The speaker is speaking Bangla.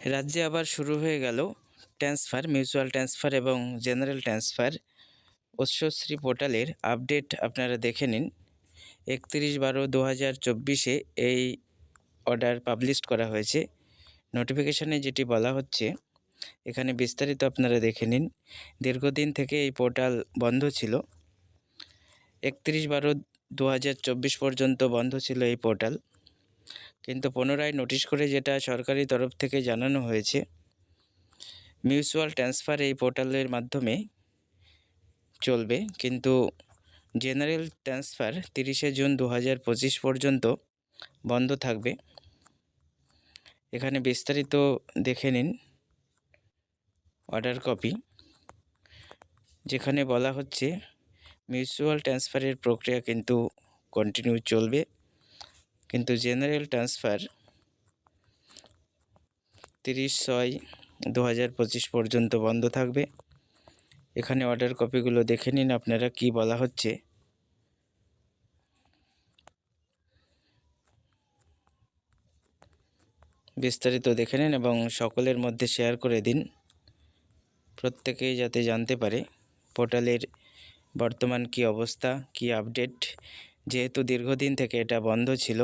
রাজ্যে আবার শুরু হয়ে গেল ট্রান্সফার মিউচুয়াল ট্রান্সফার এবং জেনারেল ট্রান্সফার উৎসশ্রী পোর্টালের আপডেট আপনারা দেখে নিন। একত্রিশ বারো দু হাজার চব্বিশে এই অর্ডার পাবলিশ করা হয়েছে। নোটিফিকেশানে যেটি বলা হচ্ছে, এখানে বিস্তারিত আপনারা দেখে নিন। দীর্ঘদিন থেকে এই পোর্টাল বন্ধ ছিল। একত্রিশ বারো দু পর্যন্ত বন্ধ ছিল এই পোর্টাল। কিন্তু পুনরায় নোটিশ করে যেটা সরকারি তরফ থেকে জানানো হয়েছে মিউচুয়াল ট্রান্সফার এই পোর্টালের মাধ্যমে চলবে। কিন্তু জেনারেল ট্রান্সফার তিরিশে জুন দু হাজার পঁচিশ পর্যন্ত বন্ধ থাকবে। এখানে বিস্তারিত দেখে নিন অর্ডার কপি যেখানে বলা হচ্ছে মিউচুয়াল ট্রান্সফারের প্রক্রিয়া কিন্তু কন্টিনিউ চলবে। কিন্তু জেনারেল ট্রান্সফার তিরিশ ছয় দু পঁচিশ পর্যন্ত বন্ধ থাকবে। এখানে অর্ডার কপিগুলো দেখে নিন আপনারা কি বলা হচ্ছে। বিস্তারিত দেখে নিন এবং সকলের মধ্যে শেয়ার করে দিন। প্রত্যেকেই যাতে জানতে পারে পোর্টালের বর্তমান কি অবস্থা, কি আপডেট যেহেতু দীর্ঘদিন থেকে এটা বন্ধ ছিল